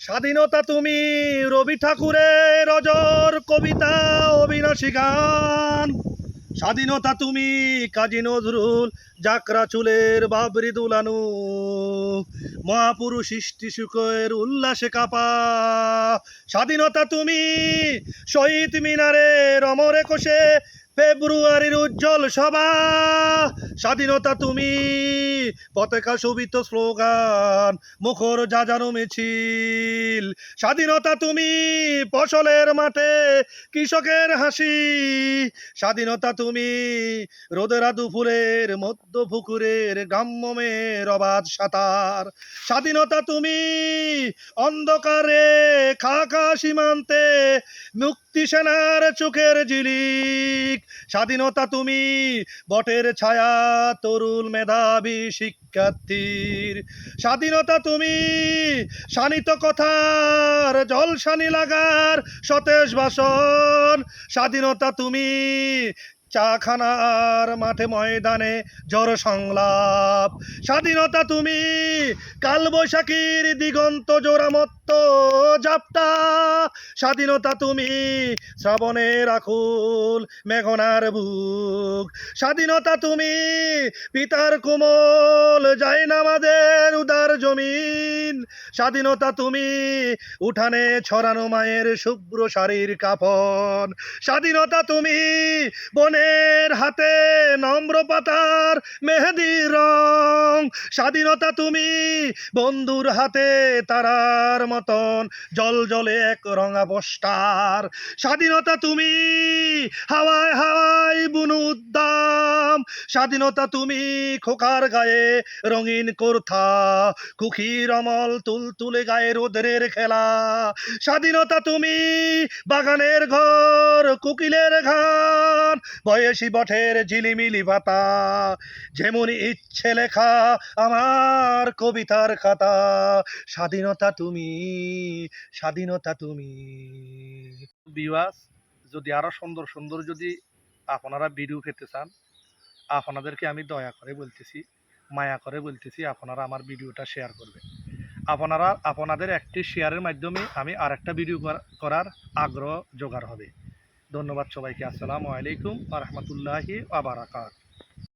স্বাধীনতা তুমি, রবি ঠাকুরের রজর কবিতা, অবিনাশী গান। স্বাধীনতা তুমি, কাজী নজরুল জাকরা চুলের বাবরি দুলানু। মহাপুরুষ সৃষ্টি সুখের উল্লাসে কাপা। স্বাধীনতা তুমি, শহীদ মিনারের অমর একুশে ফেব্রুয়ারির উজ্জ্বল সভা। স্বাধীনতা তুমি, পতাকা শোভিত স্লোগান, মুখর যা যাজানো মিছিল। স্বাধীনতা তুমি, ফসলের মাঠে কৃষকের হাসি। স্বাধীনতা তুমি, রোদেরা দুপুরের মধ্য পুকুরের গ্রাম্যমের অবাধ সাঁতার। স্বাধীনতা তুমি, অন্ধকারে খাকা সীমান্তে মুক্তি সেনার চোখের ঝিলিক। স্বাধীনতা তুমি, বটের ছায়া তরুণ মেধাবী শিক্ষার্থীর। স্বাধীনতা তুমি, শানিত কথার জলসানি লাগার সতেজ ভাষণ স্বাধীনতা তুমি, চাখানার মাঠে ময়দানে জড় সংলাপ। স্বাধীনতা তুমি, কালবৈশাখীর দিগন্ত জাপটা স্বাধীনতা তুমি শ্রাবণের আকুল, মেঘনার বুক। স্বাধীনতা তুমি পিতার কোমল, যায় নামাদের উদার জমিন। স্বাধীনতা তুমি উঠানে ছড়ানো মায়ের শুভ্র শাড়ির কাফন। স্বাধীনতা তুমি বনের হাতে নম্র পাতার মেহেদি রং। স্বাধীনতা তুমি। বন্ধুর হাতে তারার মতন জল জলে এক রঙা পোস্টার স্বাধীনতা তুমি, হাওয়ায় হাওয়ায় বুনু উদ্দাম স্বাধীনতা তুমি, খোকার গায়ে রঙিন কোর্থা। কুখির অমল তুল তুলে গায়ে রোদ্রের খেলা। স্বাধীনতা তুমি, বাগানের ঘর কুকিলের ঘান বয়সী বটের ঝিলিমিলি পাতা যেমনি ইচ্ছে লেখা আমার কবিতার খাতা। স্বাধীনতা তুমি স্বাধীনতা তুমি। বিওয়াস যদি আরও সুন্দর সুন্দর যদি আপনারা ভিডিও পেতে চান, আপনাদেরকে আমি দয়া করে বলতেছি, মায়া করে বলতেছি, আপনারা আমার ভিডিওটা শেয়ার করবেন। আপনারা, আপনাদের একটি শেয়ারের মাধ্যমে আমি আরেকটা ভিডিও করার আগ্রহ জোগাড় হবে। ধন্যবাদ সবাইকে। আসসালামু আলাইকুম আ রহমতুল্লাহি আবারাকাত